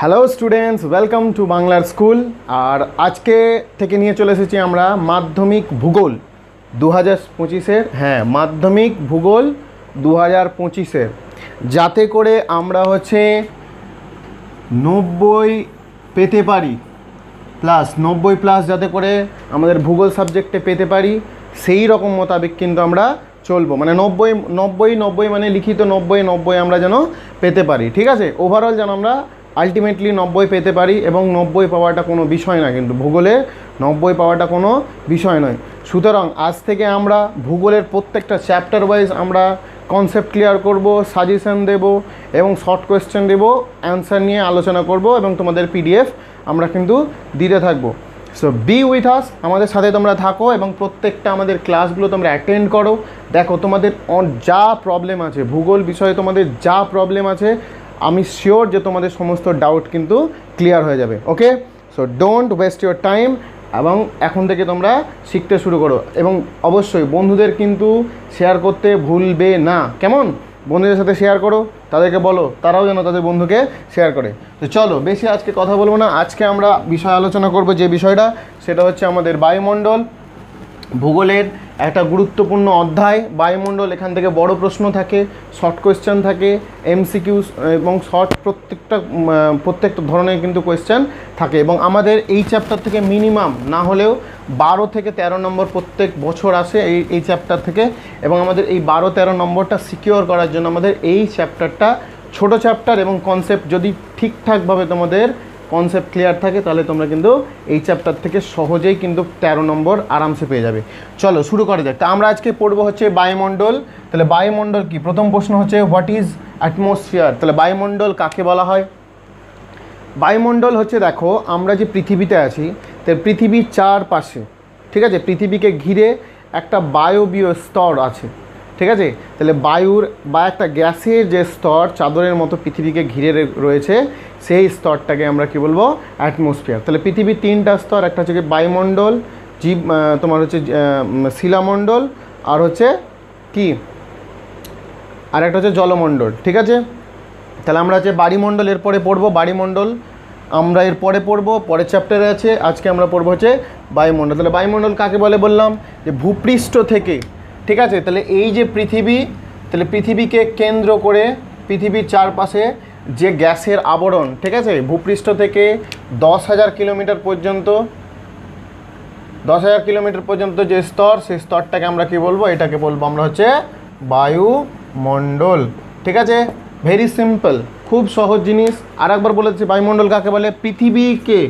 Hello students welcome to বাংলার school আর আজকে থেকে নিয়ে চলে এসেছি আমরা মাধ্যমিক ভূগোল দু হাজার পঁচিশের। হ্যাঁ মাধ্যমিক ভূগোল দু হাজার পঁচিশের। যাতে করে আমরা হচ্ছে নব্বই পেতে পারি। প্লাস নব্বই প্লাস যাতে করে আমাদের ভূগোল সাবজেক্টে পেতে পারি, সেই রকম মোতাবেক কিন্তু আমরা চলবো। মানে নব্বই নব্বই নব্বই মানে লিখিত নব্বই নব্বই আমরা যেন পেতে পারি। ঠিক আছে? ওভারঅল যেন আমরা আলটিমেটলি নব্বই পেতে পারি এবং নব্বই পাওয়াটা কোনো বিষয় না কিন্তু ভূগোলে নব্বই পাওয়াটা কোনো বিষয় নয়। সুতরাং আজ থেকে আমরা ভূগোলের প্রত্যেকটা চ্যাপ্টার ওয়াইজ আমরা কনসেপ্ট ক্লিয়ার করব সাজেশন দেব এবং শর্ট কোয়েশ্চেন দেব অ্যান্সার নিয়ে আলোচনা করব এবং তোমাদের পিডিএফ আমরা কিন্তু দিতে থাকব। সো বি উইথ আস আমাদের সাথে তোমরা থাকো এবং প্রত্যেকটা আমাদের ক্লাসগুলো তোমরা অ্যাটেন্ড করো। দেখো, তোমাদের যা প্রবলেম আছে, ভূগোল বিষয়ে তোমাদের যা প্রবলেম আছে আমি শিওর যে তোমাদের সমস্ত ডাউট কিন্তু ক্লিয়ার হয়ে যাবে okay so don't waste your time এবং এখন থেকে তোমরা শিখতে শুরু করো। এবং অবশ্যই বন্ধুদের কিন্তু শেয়ার করতে ভুলবে না। কেমন? বন্ধুদের সাথে শেয়ার করো, তাদেরকে বলো, তারাও যেন তাদের বন্ধুকে শেয়ার করে। তো চলো, বেশি আজকে কথা বলব না। আজকে আমরা বিষয় আলোচনা করব যে বিষয়টা, সেটা হচ্ছে আমাদের বায়ুমণ্ডল। ভূগোলের একটা গুরুত্বপূর্ণ অধ্যায়, বায়ুমণ্ডল, এখান থেকে বড় প্রশ্ন থাকে শর্ট কোয়েশ্চেন থাকে এমসিকিউ এবং শর্ট প্রত্যেকটা প্রত্যেকটা ধরনের কিন্তু কোয়েশ্চেন থাকে এবং আমাদের এই চ্যাপ্টার থেকে মিনিমাম না হলেও বারো থেকে তেরো নম্বর প্রত্যেক বছর আসে এই এই চ্যাপ্টার থেকে এবং আমাদের এই বারো তেরো নম্বরটা সিকিওর করার জন্য আমাদের এই চ্যাপ্টারটা ছোট চ্যাপ্টার এবং কনসেপ্ট যদি ঠিকঠাকভাবে তোমাদের কনসেপ্ট ক্লিয়ার থাকে, তাহলে তোমরা কিন্তু এই চ্যাপ্টার থেকে সহজেই কিন্তু তেরো নম্বর আরামসে পেয়ে যাবে। চলো, শুরু করা যাক। তা আমরা আজকে পড়ব হচ্ছে বায়ুমণ্ডল। তাহলে বায়ুমণ্ডল কি? প্রথম প্রশ্ন হচ্ছে হোয়াট ইজ অ্যাটমসফিয়ার তাহলে বায়ুমণ্ডল কাকে বলা হয়? বায়ুমণ্ডল হচ্ছে, দেখো, আমরা যে পৃথিবীতে আছি, তো পৃথিবীর চারপাশে, ঠিক আছে? পৃথিবীকে ঘিরে একটা বায়বীয় স্তর আছে। ঠিক আছে? তাহলে বায়ুর বা একটা গ্যাসের যে স্তর চাদরের মতো পৃথিবীকে ঘিরে রয়েছে, সেই স্তরটাকে আমরা কি বলব? অ্যাটমসফিয়ার। তাহলে পৃথিবীর তিনটা স্তর, একটা হচ্ছে বায়ুমণ্ডল, জীব তোমার হচ্ছে শিলামণ্ডল, আর হচ্ছে কি? আর একটা হচ্ছে জলমণ্ডল, ঠিক আছে? তাহলে আমরা হচ্ছে বাড়িমণ্ডল এরপরে পড়ব, বাড়িমণ্ডল আমরা এরপরে পড়ব, পরের চ্যাপ্টারে আছে, আজকে আমরা পড়ব হচ্ছে বায়ুমণ্ডল। তাহলে বায়ুমণ্ডল কাকে বলে বললাম? যে ভূপৃষ্ঠ থেকে ঠিক আছে? তাহলে এই যে পৃথিবী, তাহলে পৃথিবীকে কেন্দ্র করে পৃথিবীর চারপাশে যে গ্যাসের আবরণ, ঠিক আছে? ভূপৃষ্ঠ থেকে দশ হাজার কিলোমিটার পর্যন্ত, দশ হাজার কিলোমিটার পর্যন্ত যে স্তর, সেই স্তরটাকে আমরা কি বলব? এটাকে বলব আমরা হচ্ছে বায়ুমণ্ডল, ঠিক আছে? ভেরি সিম্পল খুব সহজ জিনিস। আর একবার বলেছি বায়ুমণ্ডল কাকে বলে? পৃথিবীকে।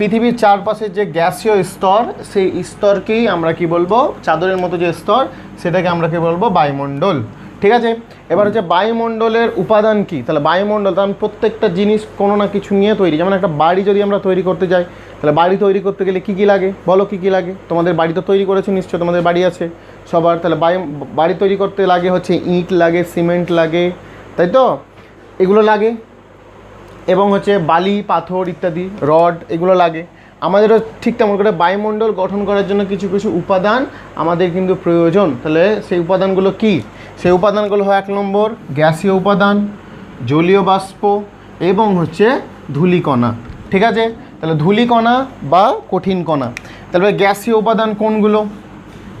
পৃথিবীর চারপাশে যে গ্যাসীয় স্তর, সেই স্তরকেই আমরা কি বলব? চাদরের মতো যে স্তর, সেটাকে আমরা কি বলব? বায়ুমণ্ডল। ঠিক আছে? এবার হচ্ছে বায়ুমণ্ডলের উপাদান কি? তাহলে বায়ুমণ্ডল, তার প্রত্যেকটা জিনিস কোনো না কিছু নিয়ে তৈরি। যেমন একটা বাড়ি যদি আমরা তৈরি করতে যাই, তাহলে বাড়ি তৈরি করতে গেলে কী কী লাগে? বলো কী কী লাগে? তোমাদের বাড়ি তো তৈরি করেছে নিশ্চয়, তোমাদের বাড়ি আছে সবার। তাহলে বায়ু, বাড়ি তৈরি করতে লাগে হচ্ছে ইট লাগে, সিমেন্ট লাগে, তাই তো? এগুলো লাগে। এবং হচ্ছে বালি, পাথর ইত্যাদি, রড, এগুলো লাগে। আমাদেরও ঠিক তেমন করে বায়ুমণ্ডল গঠন করার জন্য কিছু কিছু উপাদান আমাদের কিন্তু প্রয়োজন। তাহলে সেই উপাদানগুলো কি? সেই উপাদানগুলো হয় এক নম্বর গ্যাসীয় উপাদান, জলীয় বাষ্প এবং হচ্ছে ধূলিকণা। ঠিক আছে? তাহলে ধূলিকণা বা কঠিন কণা। তাহলে গ্যাসীয় উপাদান কোনগুলো?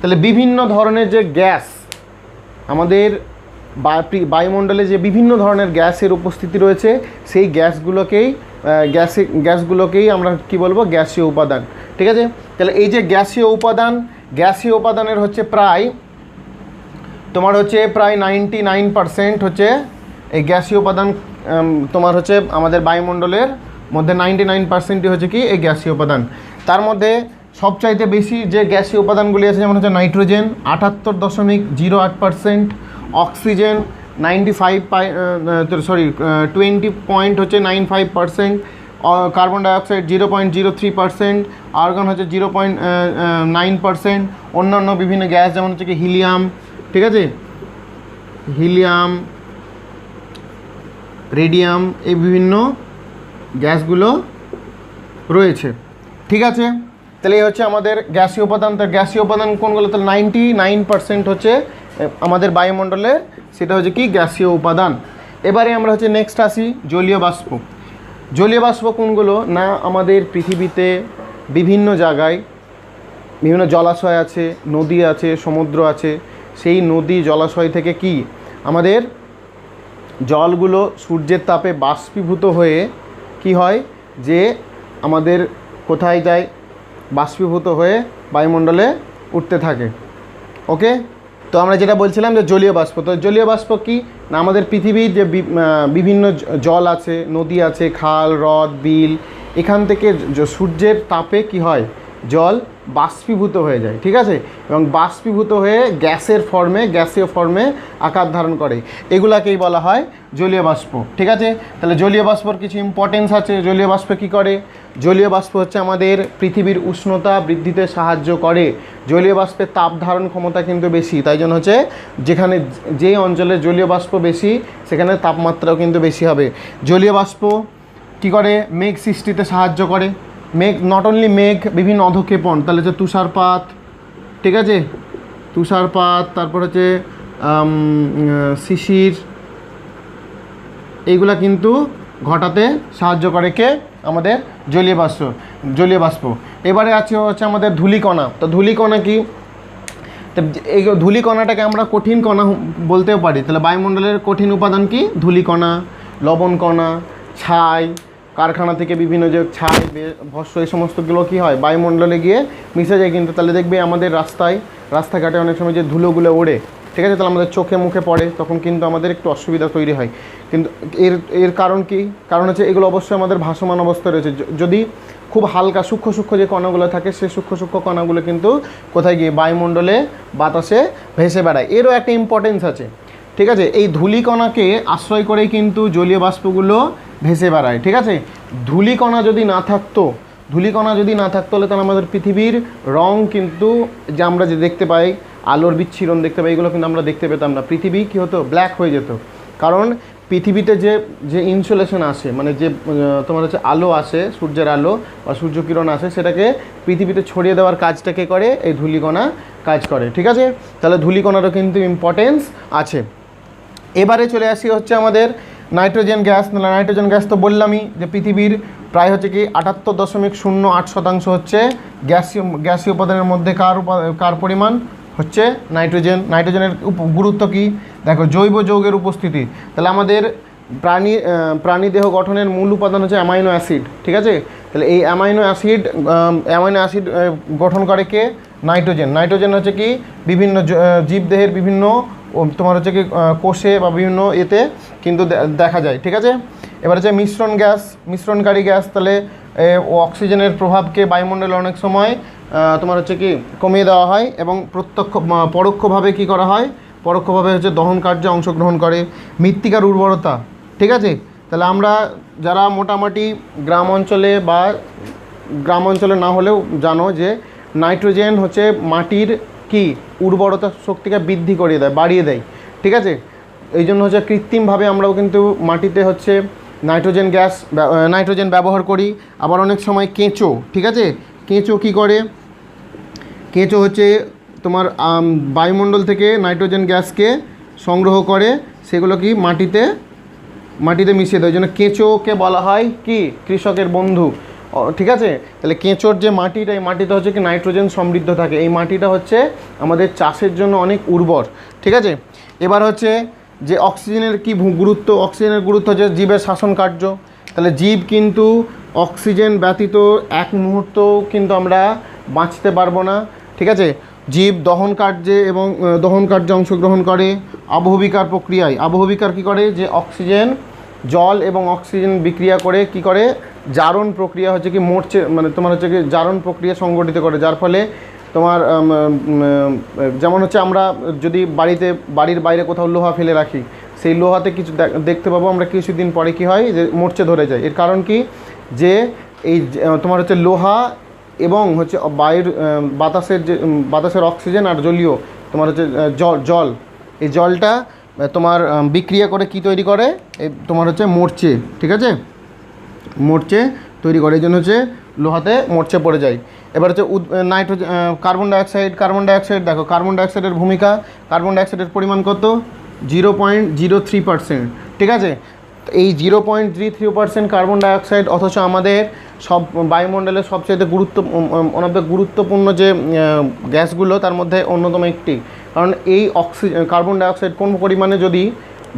তাহলে বিভিন্ন ধরনের যে গ্যাস আমাদের বায়ুমণ্ডলে যে বিভিন্ন ধরনের গ্যাসের উপস্থিতি রয়েছে, সেই গ্যাসগুলোকেই গ্যাসে, গ্যাসগুলোকেই আমরা কি বলব? গ্যাসীয় উপাদান। ঠিক আছে? তাহলে এই যে গ্যাসীয় উপাদান, গ্যাসীয় উপাদানের হচ্ছে প্রায়, তোমার হচ্ছে প্রায় নাইনটি নাইন পারসেন্ট হচ্ছে এই গ্যাসীয় উপাদান তোমার হচ্ছে আমাদের বায়ুমণ্ডলের মধ্যে নাইনটি নাইন পার্সেন্টই হচ্ছে কি এই গ্যাসীয় উপাদান। তার মধ্যে সবচাইতে বেশি যে গ্যাসীয় উপাদানগুলি আছে, যেমন হচ্ছে নাইট্রোজেন, আটাত্তর দশমিক জিরো আট percent oxygen ninety five sorry twenty point হচ্ছে nine five percent carbon dioxide zero point zero three percent, argon হচ্ছে জিরো পয়েন্ট নাইন পার্সেন্ট, অন্যান্য বিভিন্ন গ্যাস যেমন হচ্ছে কি হিলিয়াম, ঠিক আছে? হিলিয়াম, রেডিয়াম, এই বিভিন্ন গ্যাসগুলো রয়েছে, ঠিক আছে? তাহলে এই হচ্ছে আমাদের গ্যাসীয় উপাদান তার গ্যাসীয় উপাদান কোনগুলো? তাহলে নাইনটি নাইন পার্সেন্ট হচ্ছে আমাদের বায়ুমণ্ডলের সেটা হচ্ছে কি? গ্যাসীয় উপাদান। এবারে আমরা হচ্ছে নেক্সট আসি জলীয় বাষ্প। জলীয় বাষ্প কোনগুলো? না, আমাদের পৃথিবীতে বিভিন্ন জায়গায় বিভিন্ন জলাশয় আছে, নদী আছে, সমুদ্র আছে। সেই নদী জলাশয় থেকে কি? আমাদের জলগুলো সূর্যের তাপে বাষ্পীভূত হয়ে কি হয়? যে আমাদের কোথায় যায়? বাষ্পীভূত হয়ে বায়ুমণ্ডলে উঠতে থাকে। ওকে তো আমরা যেটা বলছিলাম যে জলীয় বাষ্প, তো জলীয় বাষ্প কি? না, আমাদের পৃথিবীর যে বিভিন্ন জল আছে, নদী আছে, খাল, হ্রদ, বিল, এখান থেকে সূর্যের তাপে কি হয়? জল বাষ্পীভূত হয়ে যায়, ঠিক আছে? এবং বাষ্পীভূত হয়ে গ্যাসের ফর্মে গ্যাসীয় ফর্মে আকার ধারণ করে। এগুলাকেই বলা হয় জলীয় বাষ্প, ঠিক আছে? তাহলে জলীয় বাষ্পর কিছু ইম্পর্টেন্স আছে। জলীয় বাষ্প কী করে? জলীয় বাষ্প হচ্ছে আমাদের পৃথিবীর উষ্ণতা বৃদ্ধিতে সাহায্য করে। জলীয় বাষ্পের তাপ ধারণ ক্ষমতা কিন্তু বেশি, তাই জন্য হচ্ছে যেখানে যে অঞ্চলে জলীয় বাষ্প বেশি, সেখানে তাপমাত্রাও কিন্তু বেশি হবে। জলীয় বাষ্প কী করে? মেঘ সৃষ্টিতে সাহায্য করে। মেঘ নট অনলি মেঘ, বিভিন্ন অধক্ষেপণ। তাহলে হচ্ছে তুষারপাত, ঠিক আছে? তুষারপাত, তারপর হচ্ছে শিশির, এইগুলা কিন্তু ঘটাতে সাহায্য করে কে? আমাদের জলীয় বাষ্প জলীয় বাষ্প। এবারে আছে হচ্ছে আমাদের ধূলিকণা। তো ধূলিকণা কি? এই ধূলিকণাটাকে আমরা কঠিন কণা বলতেও পারি। তাহলে বায়ুমণ্ডলের কঠিন উপাদান কি? ধূলিকণা, লবণকণা, ছাই কারখানা থেকে বিভিন্ন যে ছাই ভস্ম এই সমস্তগুলো কী হয়? বায়ুমণ্ডলে গিয়ে মিশে যায় কিন্তু তাহলে দেখবে আমাদের রাস্তায়, রাস্তাঘাটে অনেক সময় যে ধুলোগুলো ওড়ে, ঠিক আছে? তাহলে আমাদের চোখে, মুখে পড়ে, তখন কিন্তু আমাদের একটু অসুবিধা তৈরি হয়। কিন্তু এর এর কারণ কি? কারণ হচ্ছে এগুলো অবশ্যই আমাদের ভাসমান অবস্থায় রয়েছে। যদি খুব হালকা সূক্ষ্ম সূক্ষ্ম যে কণাগুলো থাকে সেই সূক্ষ্ম সূক্ষ্ম কণাগুলো কিন্তু কোথায় গিয়ে? বায়ুমণ্ডলে, বাতাসে ভেসে বেড়ায়। এরও একটা ইম্পর্টেন্স আছে, ঠিক আছে? এই ধূলিকণাকে আশ্রয় করেই কিন্তু জলীয় বাষ্পগুলো ভেসে বেড়ায়, ঠিক আছে? ধূলিকণা যদি না থাকতো, ধূলিকণা যদি না থাকতো, তাহলে তাহলে আমাদের পৃথিবীর রং কিন্তু যে আমরা যে দেখতে পাই, আলোর বিচ্ছিরণ দেখতে পাই, এগুলো কিন্তু আমরা দেখতে পেতাম না। পৃথিবী কী হতো? ব্ল্যাক হয়ে যেত। কারণ পৃথিবীতে যে যে ইনসুলেশন আসে মানে যে তোমার হচ্ছে আলো আসে, সূর্যের আলো বা সূর্যকিরণ আসে, সেটাকে পৃথিবীতে ছড়িয়ে দেওয়ার কাজটাকে করে? এই ধূলিকণা কাজ করে, ঠিক আছে? তাহলে ধূলিকণারও কিন্তু ইম্পর্টেন্স আছে। এবারে চলে আসি হচ্ছে আমাদের নাইট্রোজেন গ্যাস নাইট্রোজেন গ্যাস তো বললামই যে পৃথিবীর প্রায় হচ্ছে কি আটাত্তর দশমিক শূন্য আট শতাংশ হচ্ছে গ্যাসীয় গ্যাসীয় উপাদানের মধ্যে কার কার পরিমাণ? হচ্ছে নাইট্রোজেন। নাইট্রোজেনের গুরুত্ব কী? দেখো, জৈব যৌগের উপস্থিতি। তাহলে আমাদের প্রাণী প্রাণী দেহ গঠনের মূল উপাদান হচ্ছে অ্যামাইনো অ্যাসিড, ঠিক আছে? তাহলে এই অ্যামাইনো অ্যাসিড অ্যামাইনো অ্যাসিড গঠন করে কে? নাইট্রোজেন। নাইট্রোজেন হচ্ছে কি? বিভিন্ন জীবদেহের বিভিন্ন তোমার হচ্ছে কি কোষে বা বিভিন্ন এতে কিন্তু দেখা যায়, ঠিক আছে? এবার হচ্ছে মিশ্রণ গ্যাস, মিশ্রণকারী গ্যাস, তাহলে অক্সিজেনের প্রভাবকে বায়ুমণ্ডলে অনেক সময় তোমার হচ্ছে কি, কমিয়ে দেওয়া হয় এবং প্রত্যক্ষ পরোক্ষভাবে কি করা হয়? পরোক্ষভাবে হচ্ছে দহন কার্যে অংশগ্রহণ করে। মৃত্তিকার উর্বরতা, ঠিক আছে? তাহলে আমরা যারা মোটামুটি গ্রাম অঞ্চলে বা গ্রাম অঞ্চলে না হলেও জানো যে, নাইট্রোজেন হচ্ছে মাটির কি উর্বরতা শক্তিকে বৃদ্ধি করিয়ে দেয়, বাড়িয়ে দেয়, ঠিক আছে? এই জন্য হচ্ছে কৃত্রিমভাবে আমরাও কিন্তু মাটিতে হচ্ছে নাইট্রোজেন গ্যাস নাইট্রোজেন ব্যবহার করি। আবার অনেক সময় কেঁচো, ঠিক আছে? কেঁচো কি করে? কেঁচো হচ্ছে তোমার বায়ুমণ্ডল থেকে নাইট্রোজেন গ্যাসকে সংগ্রহ করে, সেগুলো কি মাটিতে মাটিতে মিশিয়ে দেয়। ওই জন্য কেঁচোকে বলা হয় কি? কৃষকের বন্ধু। ঠিক আছে? তাহলে কেঁচোর যে মাটিটা, এই মাটিটা হচ্ছে কি নাইট্রোজেন সমৃদ্ধ থাকে। এই মাটিটা হচ্ছে আমাদের চাষের জন্য অনেক উর্বর, ঠিক আছে? এবার হচ্ছে যে অক্সিজেনের কি গুরুত্ব? অক্সিজেনের গুরুত্ব হচ্ছে জীবের শাসন কার্য। তাহলে জীব কিন্তু অক্সিজেন ব্যতীত এক মুহূর্ত কিন্তু আমরা বাঁচতে পারব না, ঠিক আছে? জীব দহন কার্যে এবং দহন কার্যে অংশগ্রহণ করে আবহবিকার প্রক্রিয়ায়। আবহবিকার কি করে? যে অক্সিজেন, জল এবং অক্সিজেন বিক্রিয়া করে কি করে? জারণ প্রক্রিয়া হচ্ছে কি মরছে মানে তোমার হচ্ছে কি জারণ প্রক্রিয়া সংগঠিত করে, যার ফলে তোমার যেমন হচ্ছে আমরা যদি বাড়িতে, বাড়ির বাইরে কোথাও লোহা ফেলে রাখি, সেই লোহাতে কিছু দেখতে পাবো আমরা কিছুদিন পরে কি হয় যে মরচে ধরে যায়। এর কারণ কি? যে এই তোমার হচ্ছে লোহা এবং হচ্ছে বায়ুর বাতাসের যে বাতাসের অক্সিজেন আর জলীয় তোমার হচ্ছে জল জল, এই জলটা তোমার বিক্রিয়া করে কি তৈরি করে? তোমার হচ্ছে মরচে, ঠিক আছে? মরচে তৈরি করে। এই জন্য হচ্ছে লোহাতে মরচে পড়ে যায়। এবার হচ্ছে nitrogen carbon dioxide carbon dioxide দেখো কার্বন ডাইঅক্সাইডের ভূমিকা কার্বন ডাইঅক্সাইডের পরিমাণ কত? Zero point zero three percent ঠিক আছে? এই zero point three three percent carbon dioxide অথচ আমাদের সব বায়ুমণ্ডলের সবচেয়ে গুরুত্ব অনেক গুরুত্বপূর্ণ যে গ্যাসগুলো, তার মধ্যে অন্যতম একটি। কারণ এই অক্সিজেন কার্বন ডাইঅক্সাইড কোন পরিমাণে যদি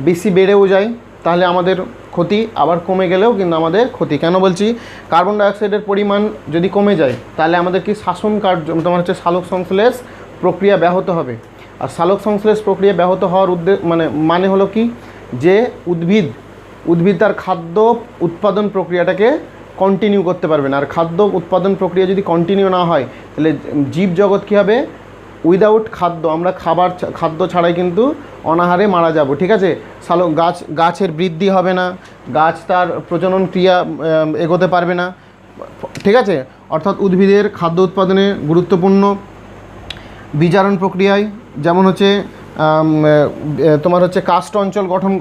বেশি বেড়েও যায় তাহলে আমাদের ক্ষতি আবার কমে গেলেও কিন্তু আমাদের ক্ষতি। কেন বলছি? কার্বন ডাইঅক্সাইডের পরিমাণ যদি কমে যায়, তাহলে আমাদের কি শাসন কার্য, তোমার হচ্ছে সালোক সংশ্লেষ প্রক্রিয়া ব্যাহত হবে। আর সালোক সংশ্লেষ প্রক্রিয়া ব্যাহত হওয়ার উদ্দেশ্য মানে মানে হলো কি? যে উদ্ভিদ উদ্ভিদ তার খাদ্য উৎপাদন প্রক্রিয়াটাকে কন্টিনিউ করতে পারবে না। আর খাদ্য উৎপাদন প্রক্রিয়া যদি কন্টিনিউ না হয়, তাহলে জীব জগৎ কী হবে? উইদাউট খাদ্য, আমরা খাবার খাদ্য ছাড়াই কিন্তু অনাহারে মারা যাব, ঠিক আছে? সালো গাছ, গাছের বৃদ্ধি হবে না, গাছ তার প্রজনন ক্রিয়া এগোতে পারবে না, ঠিক আছে? অর্থাৎ উদ্ভিদের খাদ্য উৎপাদনে গুরুত্বপূর্ণ বিজারণ প্রক্রিয়ায়, যেমন হচ্ছে তোমার হচ্ছে কাস্ট অঞ্চল গঠন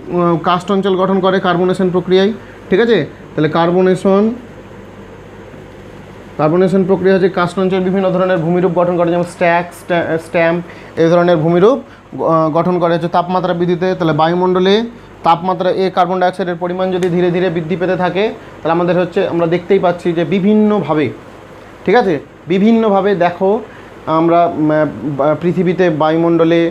কাস্ট অঞ্চল গঠন করে কার্বনেশন প্রক্রিয়ায়, ঠিক আছে? তাহলে কার্বনেশন কার্বনেশন প্রক্রিয়া হচ্ছে কাস্ট অঞ্চল বিভিন্ন ধরনের ভূমিরূপ গঠন করে, যেমন স্ট্যাক স্ট্যাম্প এই ধরনের ভূমিরূপ গঠন করে হচ্ছে তাপমাত্রা বৃদ্ধিতে, তাহলে বায়ুমণ্ডলে তাপমাত্রা এ কার্বন ডাইঅক্সাইডের পরিমাণ যদি ধীরে ধীরে বৃদ্ধি পেতে থাকে, তাহলে আমাদের হচ্ছে আমরা দেখতেই পাচ্ছি যে বিভিন্নভাবে, ঠিক আছে? বিভিন্নভাবে দেখো আমরা পৃথিবীতে বায়ুমণ্ডলে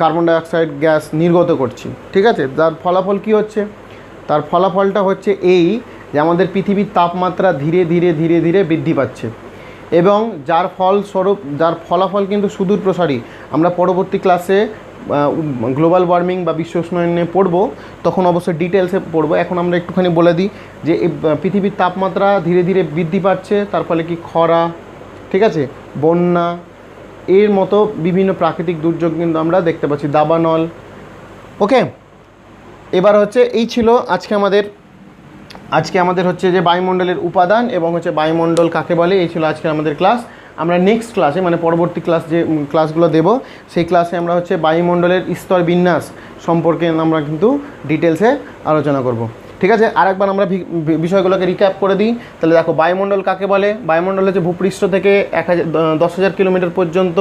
কার্বন ডাইঅক্সাইড গ্যাস নির্গত করছি, ঠিক আছে? যার ফলাফল কি হচ্ছে? তার ফলাফলটা হচ্ছে এই যে আমাদের পৃথিবীর তাপমাত্রা ধীরে ধীরে ধীরে ধীরে বৃদ্ধি পাচ্ছে। এবং যার ফলস্বরূপ, যার ফলাফল কিন্তু সুদূর প্রসারী। আমরা পরবর্তী ক্লাসে গ্লোবাল ওয়ার্মিং বা বিশ্ব উষ্ণায়ন পড়ব। তখন অবশ্যই ডিটেলসে পড়ব। এখন আমরা একটুখানি বলে দিই যে পৃথিবীর তাপমাত্রা ধীরে ধীরে বৃদ্ধি পাচ্ছে, তার ফলে কি খরা, ঠিক আছে? বন্যা, এর মতো বিভিন্ন প্রাকৃতিক দুর্যোগ কিন্তু আমরা দেখতে পাচ্ছি। দাবানল ওকে এবার হচ্ছে, এই ছিল আজকে আমাদের আজকে আমাদের হচ্ছে যে বায়ুমণ্ডলের উপাদান এবং হচ্ছে বায়ুমণ্ডল কাকে বলে, এই ছিল আজকে আমাদের ক্লাস আমরা নেক্সট ক্লাসে মানে পরবর্তী ক্লাস যে ক্লাসগুলো দেব, সেই ক্লাসে আমরা হচ্ছে বায়ুমণ্ডলের স্তর বিন্যাস সম্পর্কে আমরা কিন্তু ডিটেলসে আলোচনা করব। ঠিক আছে? আরেকবার আমরা বিষয়গুলোকে রিক্যাপ করে দিই। তাহলে দেখো, বায়ুমণ্ডল কাকে বলে? বায়ুমণ্ডল হচ্ছে ভূপৃষ্ঠ থেকে এক হাজার দশ হাজার কিলোমিটার পর্যন্ত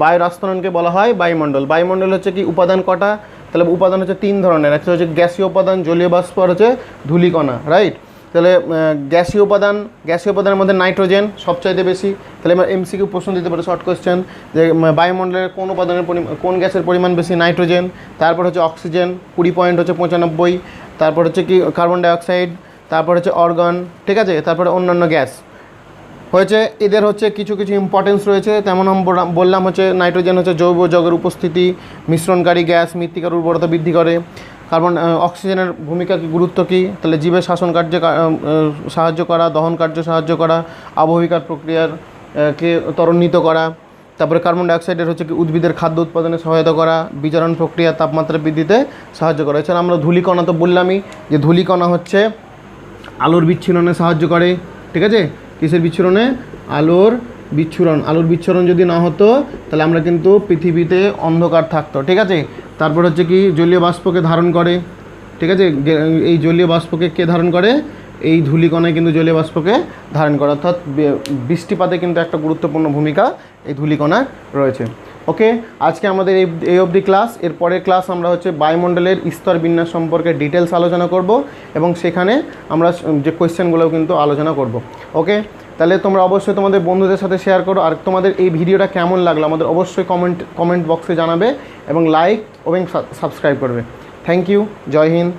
বায়ুর আস্তরণকে বলা হয় বায়ুমণ্ডল। বায়ুমণ্ডল হচ্ছে কি? উপাদান কটা? তাহলে উপাদান হচ্ছে তিন ধরনের। একটা হচ্ছে গ্যাসীয় উপাদান, জলীয় বাষ্প, আর হচ্ছে ধূলিকণা রাইট তাহলে গ্যাসীয় উপাদান, গ্যাসীয় উপাদানের মধ্যে নাইট্রোজেন সবচাইতে বেশি। তাহলে এবার এমসিকিউ প্রশ্ন দিতে পারে শর্ট কোয়েশ্চেন যে বায়ুমণ্ডলের কোন উপাদানের কোন গ্যাসের পরিমাণ বেশি? নাইট্রোজেন, তারপর হচ্ছে অক্সিজেন, কুড়ি পয়েন্ট হচ্ছে পঁচানব্বই, তারপর হচ্ছে কি কার্বন ডাইঅক্সাইড তারপর হচ্ছে অর্গান, ঠিক আছে? তারপরে অন্যান্য গ্যাস। হয়েছে, এদের হচ্ছে কিছু কিছু ইম্পর্টেন্স রয়েছে। তেমন বললাম- হচ্ছে নাইট্রোজেন হচ্ছে জৈব যৌগের উপস্থিতি, মিশ্রণকারী গ্যাস মৃত্তিকার উর্বরতা বৃদ্ধি করে। কার্বন অক্সিজেনের ভূমিকা কি, গুরুত্ব কী? তাহলে জীবের শাসন কার্যে সাহায্য করা, দহন কার্য সাহায্য করা আবহবিকার প্রক্রিয়ার কে ত্বরান্বিত করা, তারপরে কার্বন ডাইঅক্সাইডের হচ্ছে কি, উদ্ভিদের খাদ্য উৎপাদনে সহায়তা করা বিজারণ প্রক্রিয়া তাপমাত্রা বৃদ্ধিতে সাহায্য করা। এছাড়া আমরা ধূলিকণা তো বললামই, যে ধূলিকণা হচ্ছে আলোর বিচ্ছুরণে সাহায্য করে, ঠিক আছে? কিসের বিচ্ছুরণে? আলোর বিচ্ছুরণ। আলোর বিচ্ছুরণ যদি না হতো, তাহলে আমরা কিন্তু পৃথিবীতে অন্ধকার থাকতো, ঠিক আছে? তারপর হচ্ছে কি, জলীয় বাষ্পকে ধারণ করে, ঠিক আছে? এই জলীয় বাষ্পকে কে ধারণ করে? এই ধূলিকণায় কিন্তু জলীয় বাষ্পকে ধারণ করে। অর্থাৎ বৃষ্টিপাতে কিন্তু একটা গুরুত্বপূর্ণ ভূমিকা এই ধূলিকণার রয়েছে। ওকে আজকে আমাদের এই এই অবধি ক্লাস এর পরের ক্লাস আমরা হচ্ছে বায়ুমণ্ডলের স্তর বিন্যাস সম্পর্কে ডিটেলস আলোচনা করব এবং সেখানে আমরা যে কোয়েশ্চেনগুলোও কিন্তু আলোচনা করব। ওকে তাহলে তোমরা অবশ্যই তোমাদের বন্ধুদের সাথে শেয়ার করো। আর তোমাদের এই ভিডিওটা কেমন লাগল আমাদের অবশ্যই কমেন্ট কমেন্ট বক্সে জানাবে এবং লাইক এবং সাবস্ক্রাইব করবে। থ্যাংক ইউ জয় হিন্দ।